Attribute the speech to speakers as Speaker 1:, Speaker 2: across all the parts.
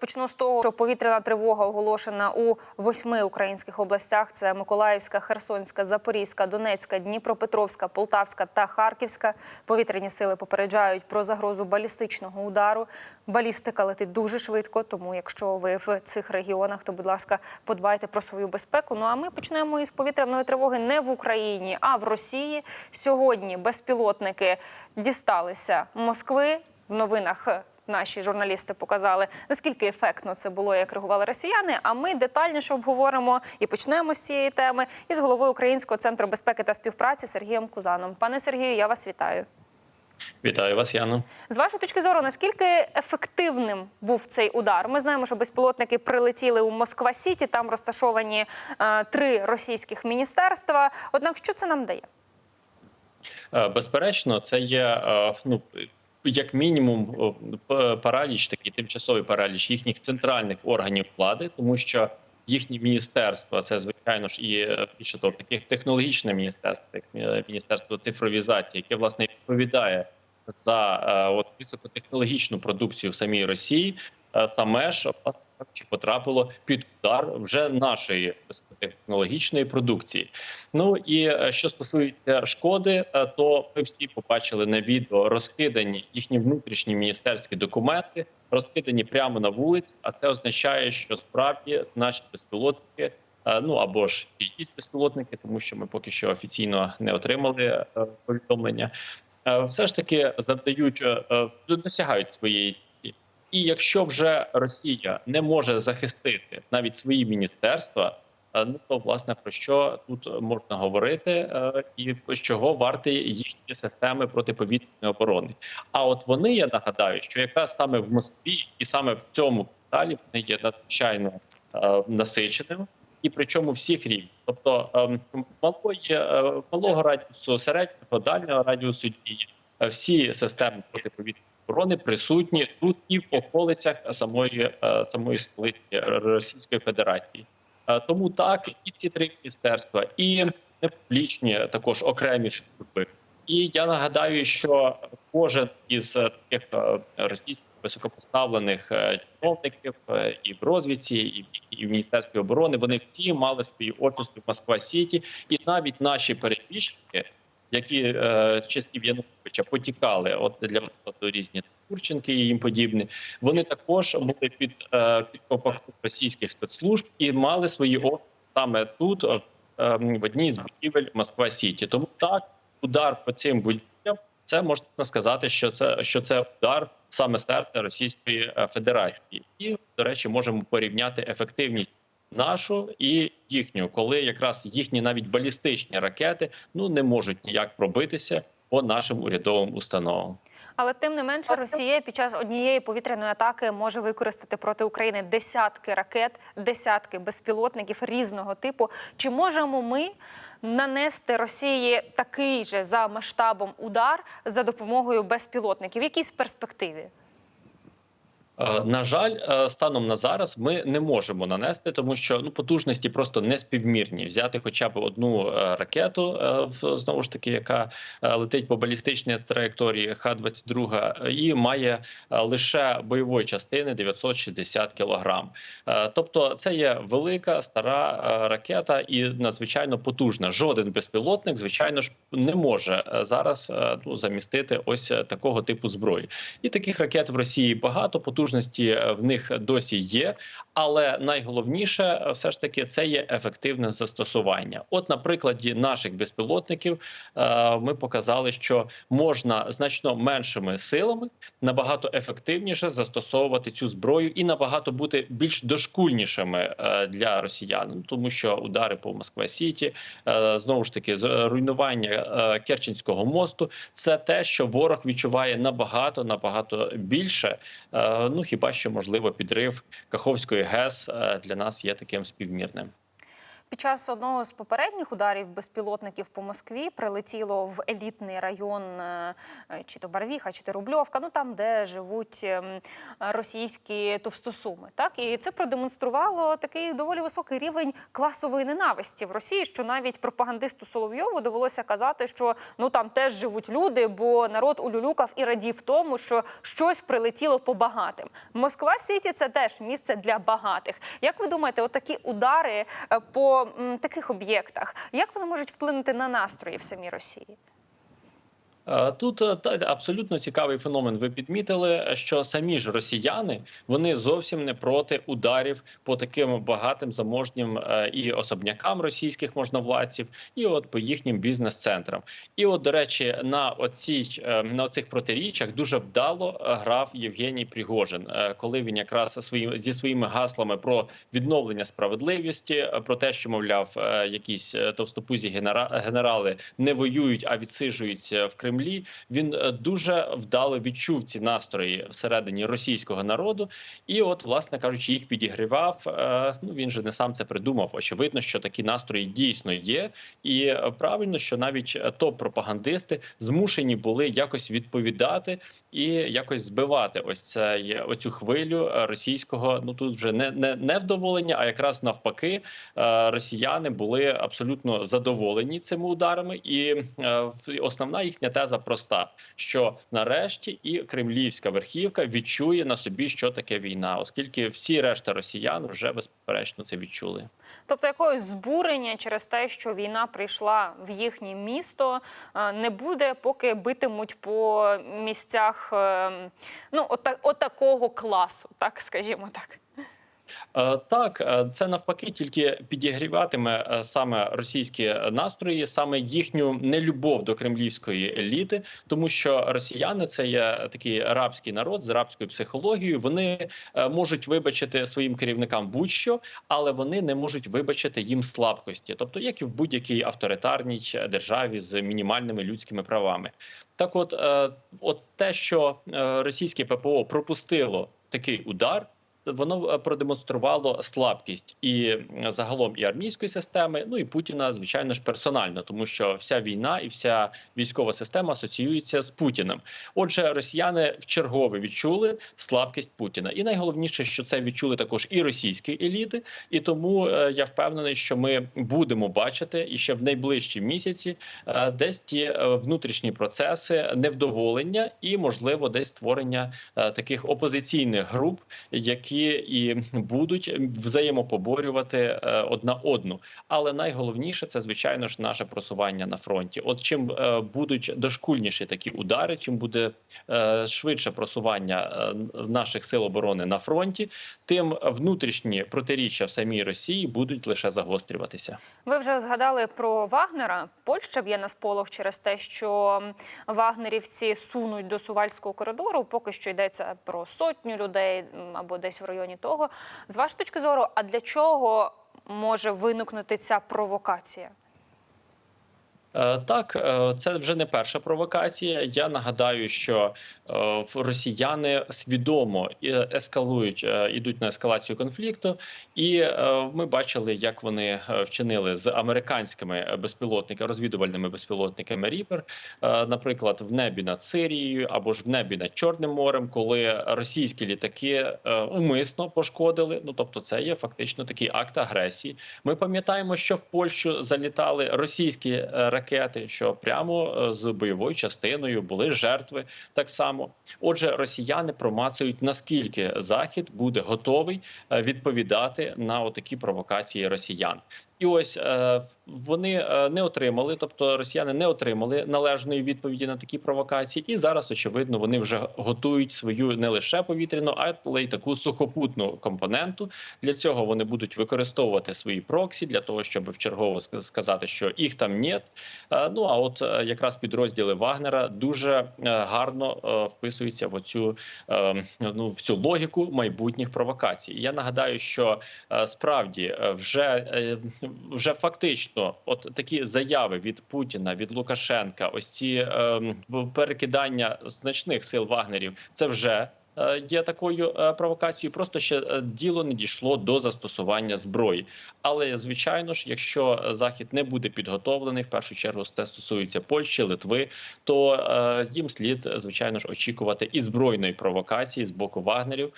Speaker 1: почну з того, що повітряна тривога оголошена у восьми українських областях: це Миколаївська, Херсонська, Запорізька, Донецька, Дніпропетровська, Полтавська та Харківська. Повітряні сили попереджають про загрозу балістичного удару. Балістика летить дуже швидко, тому якщо ви в цих регіонах, то будь ласка, подбайте про свою безпеку. Ну а ми почнемо із повітряної тривоги не в Україні, а в Росії. Сьогодні безпілотники дісталися Москви в новинах. Наші журналісти показали наскільки ефектно це було, як реагували росіяни. А ми детальніше обговоримо і почнемо з цієї теми із головою Українського центру безпеки та співпраці Сергієм Кузаном. Пане Сергію, я вас вітаю.
Speaker 2: Вітаю вас, Яно.
Speaker 1: З вашої точки зору, наскільки ефективним був цей удар? Ми знаємо, що безпілотники прилетіли у Москва Сіті. Там розташовані е, три російських міністерства. Однак, що це нам дає?
Speaker 2: Е, Безперечно, це є е, ну. Як мінімум, параліч, такий тимчасовий параліч їхніх центральних органів влади, тому що їхні міністерства, це звичайно ж і е, більше того, таких технологічне міністерство, як е, міністерство цифровізації, яке власне відповідає за е, от високотехнологічну продукцію в самій Росії, саме ж потрапило під удар вже нашої високотехнологічної продукції. Ну і е, що стосується шкоди, е, то ми всі побачили на відео розкидані їхні внутрішні міністерські документи, розкидані прямо на вулиці. А це означає, що справді наші безпілотники. е, Ну або ж якісь безпілотники, тому що ми поки що офіційно не отримали е, повідомлення. е, Все ж таки завдають е, е, досягають своєї. І якщо вже Росія не може захистити навіть свої міністерства, е, ну то власне про що тут можна говорити, е, і чого варті їхні системи протиповітряної оборони? А от вони я нагадаю, що якраз саме в Москві і саме в цьому порталі вони є надзвичайно е, насиченими. І причому всіх рівнів, тобто ем, малої, малого радіусу, середнього дальнього радіусу дії, всі системи протиповітряної оборони присутні тут і в околицях самої е, самої столиці Російської Федерації. Е, Тому так і ці три міністерства, і непублічні також окремі служби. І я нагадаю, що кожен із е, таких е, російських високопоставлених е, чиновників е, і в розвідці, і в міністерстві оборони вони всі мали свої офіси в Москва Сіті, і навіть наші перебіжчики, які е, з часів Януковича потікали, от для прикладу різні Турченки і їм подібне, вони також були під е, під ковпаком російських спецслужб і мали свої офіси саме тут, е, в одній з будівель Москва Сіті. Тому так удар по цим будівлям, це можна сказати, що це що це удар саме серце Російської е, Федерації, і до речі, можемо порівняти ефективність нашу і їхню, коли якраз їхні навіть балістичні ракети ну не можуть ніяк пробитися по нашим урядовим установам.
Speaker 1: Але тим не менше, Росія під час однієї повітряної атаки може використати проти України десятки ракет, десятки безпілотників різного типу. Чи можемо ми нанести Росії такий же за масштабом удар за допомогою безпілотників? В якійсь перспективі?
Speaker 2: Е, На жаль, е, станом на зараз ми не можемо нанести, тому що ну потужності просто не співмірні. Взяти хоча б одну е, ракету знову ж таки, яка летить по балістичній траєкторії Х-22 і має лише бойової частини 960 кілограм. Тобто, це є велика стара ракета і надзвичайно потужна. Жоден безпілотник, звичайно ж, не може зараз ну, замістити ось такого типу зброї. І таких ракет в Росії багато. Потужності е, в них досі є, але найголовніше е, все ж таки це є ефективне застосування. От на прикладі наших безпілотників е, ми показали, що можна значно меншими силами набагато ефективніше застосовувати цю зброю і набагато бути більш дошкульнішими для росіян, Ну, тому що удари по Москва Сіті знову ж таки з- руйнування е, Керченського мосту це те, що ворог відчуває набагато набагато більше. Е, Ну хіба що можливо підрив Каховської ГЕС е, для нас є таким співмірним.
Speaker 1: Під час одного з попередніх ударів безпілотників по Москві прилетіло в елітний район е, чи то Барвіха, чи то Рубльовка, ну там, де живуть ем, російські товстосуми. Так і це продемонструвало такий доволі високий рівень класової ненависті в Росії, що навіть пропагандисту Соловйову довелося казати, що ну там теж живуть люди, бо народ улюлюкав і радів тому, що щось прилетіло по багатим. Москва Сіті це теж місце для багатих. Як ви думаєте, отакі удари е, по таких об'єктах, як вони можуть вплинути на настрої в самій Росії?
Speaker 2: Е, Тут е, абсолютно цікавий феномен. Ви підмітили, що самі ж росіяни вони зовсім не проти ударів по таким багатим заможнім е, і особнякам російських можновладців, і от по їхнім бізнес-центрам. І, от, до речі, на оцій на цих протиріччях дуже вдало грав Євгеній Пригожин, коли він якраз своїм зі своїми гаслами про відновлення справедливості, про те, що мовляв, якісь товстопузі генера- генерали не воюють, а відсиджуються в Кремлі. Він е, дуже вдало відчув ці настрої всередині російського народу, і, от, власне кажучи, їх підігрівав. Е, Ну він же не сам це придумав. Очевидно, що такі настрої дійсно є, і е, правильно, що навіть е, топ-пропагандисти змушені були якось відповідати і якось збивати ось цей оцю хвилю російського. Ну тут вже не не невдоволення, а якраз навпаки, росіяни були абсолютно задоволені цими ударами, і основна їхня теза проста: що нарешті і кремлівська верхівка відчує на собі, що таке війна, оскільки всі решта росіян вже безперечно це відчули.
Speaker 1: Тобто якогось збурення через те, що війна прийшла в їхнє місто, е, не буде, поки битимуть по місцях е, ну, ота- отакого класу, так скажімо так.
Speaker 2: Е, Так, е, це навпаки тільки підігріватиме е, саме російські настрої, саме їхню нелюбов до кремлівської еліти, тому що росіяни це є такий рабський народ з рабською психологією. Вони можуть вибачити своїм керівникам будь-що, але вони не можуть вибачити їм слабкості, тобто як і в будь-якій авторитарній державі з мінімальними людськими правами. Так, от, от те, що російське ППО пропустило такий удар. Воно е, продемонструвало слабкість і загалом і армійської системи, ну і Путіна, звичайно ж, персонально, тому що вся війна і вся військова система асоціюється з Путіним. Отже, росіяни вчергове відчули слабкість Путіна, і найголовніше, що це відчули також і російські еліти. І тому е, я впевнений, що ми будемо бачити і ще в найближчі місяці е, десь ті внутрішні процеси невдоволення і, можливо, десь створення таких опозиційних груп, які і будуть взаємопоборювати е, одна одну. Але найголовніше це звичайно ж наше просування на фронті. От чим е, будуть дошкульніші такі удари, чим буде е, швидше просування наших сил оборони на фронті, тим внутрішні протиріччя в самій Росії будуть лише загострюватися.
Speaker 1: Ви вже згадали про Вагнера. Польща б'є на сполох через те, що вагнерівці сунуть до сувальського коридору. Поки що йдеться про сотню людей або десь в районі того. З вашої точки зору, а для чого може виникнути ця провокація?
Speaker 2: Е, Так, е, це вже не перша провокація. Я нагадаю, що е, росіяни свідомо ескалують, ідуть на ескалацію конфлікту, і ми бачили, як вони вчинили з американськими безпілотниками, розвідувальними безпілотниками Ріпер, наприклад, в небі над Сирією або ж в небі над Чорним морем, коли російські літаки умисно пошкодили. Ну тобто, це є фактично такий акт агресії. Ми пам'ятаємо, що в Польщу залітали російські е, ракети, що прямо е, з бойовою частиною були жертви так само. Отже, росіяни промацують наскільки захід буде готовий е, відповідати на отакі провокації росіян. І ось е, вони е, не отримали, тобто росіяни не отримали належної відповіді на такі провокації, і зараз очевидно вони вже готують свою не лише повітряну, але й таку сухопутну компоненту. Для цього вони будуть використовувати свої проксі для того, щоб вчергово ск- сказати, що їх там нет. Е, Ну а от якраз підрозділи Вагнера дуже гарно вписуються в оцю ну в цю логіку майбутніх провокацій. Я нагадаю, що справді вже вже фактично, от такі заяви від Путіна, від Лукашенка, ось ці е, перекидання значних сил Вагнерів, це вже. Е, є такою е, провокацією. Просто ще е, діло не дійшло до застосування зброї. Але звичайно ж, якщо захід не буде підготовлений, в першу чергу це стосується Польщі, Литви, то їм слід звичайно ж очікувати і збройної провокації з боку вагнерів,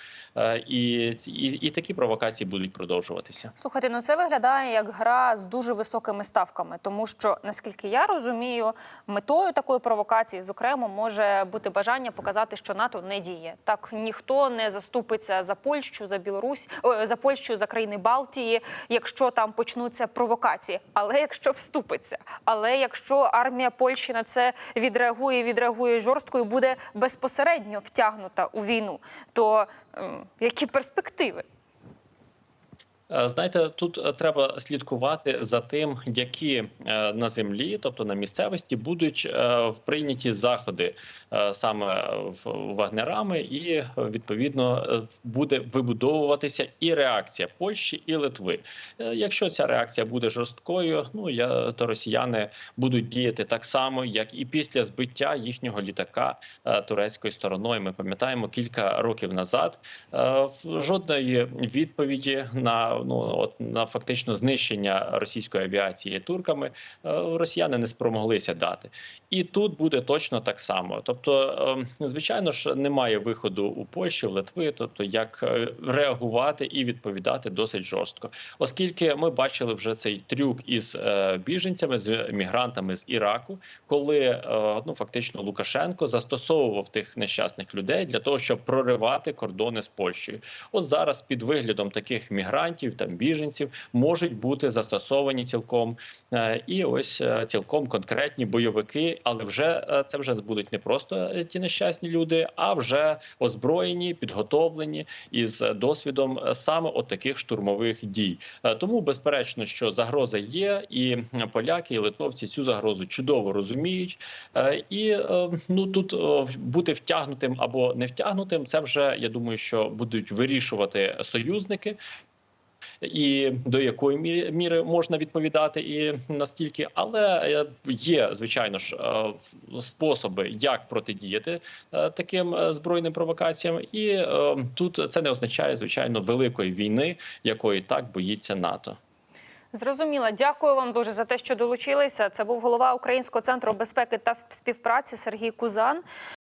Speaker 2: і, і, і такі провокації будуть продовжуватися.
Speaker 1: Слухайте, ну це виглядає як гра з дуже високими ставками, тому що наскільки я розумію, метою такої провокації, зокрема, може бути бажання показати, що НАТО не діє. Так ніхто не заступиться за Польщу, за Білорусь, за Польщу, за країни Балтії, якщо там почнуться провокації. Але якщо вступиться, але якщо армія Польщі на це відреагує, відреагує жорстко і буде безпосередньо втягнута у війну, то які перспективи?
Speaker 2: Е, Знаєте, тут е, треба слідкувати за тим, які е, на землі, тобто на місцевості, будуть прийняті заходи саме в- вагнерами, і відповідно буде вибудовуватися і реакція Польщі і Литви. Якщо ця реакція буде жорсткою, ну я то росіяни будуть діяти так само, як і після збиття їхнього літака турецькою стороною. Ми пам'ятаємо кілька років назад жодної відповіді на ну от на фактично знищення російської авіації турками е, росіяни не спромоглися дати. І тут буде точно так само. Тобто, е, звичайно ж, немає виходу у Польщі, в Литви, тобто як е, реагувати і відповідати досить жорстко, оскільки ми бачили вже цей трюк із е, біженцями, з мігрантами з Іраку, коли ну фактично Лукашенко застосовував тих нещасних людей для того, щоб проривати кордони з Польщею. От зараз під виглядом таких мігрантів там біженців можуть бути застосовані цілком е, і ось е, цілком конкретні бойовики, але вже е, це вже будуть не просто ті нещасні люди, а вже озброєні, підготовлені із досвідом саме от таких штурмових дій. Тому безперечно, що загроза є, і поляки і литовці цю загрозу чудово розуміють. І ну тут бути втягнутим або не втягнутим, це вже я думаю, що будуть вирішувати союзники. І до якої міри, можна відповідати, і наскільки, але е, є звичайно ж е, способи, як протидіяти е, таким збройним провокаціям, і тут це не означає звичайно великої війни, якої так боїться НАТО.
Speaker 1: Зрозуміла. Дякую вам дуже за те, що долучилися. Це був голова Українського центру безпеки та співпраці Сергій Кузан.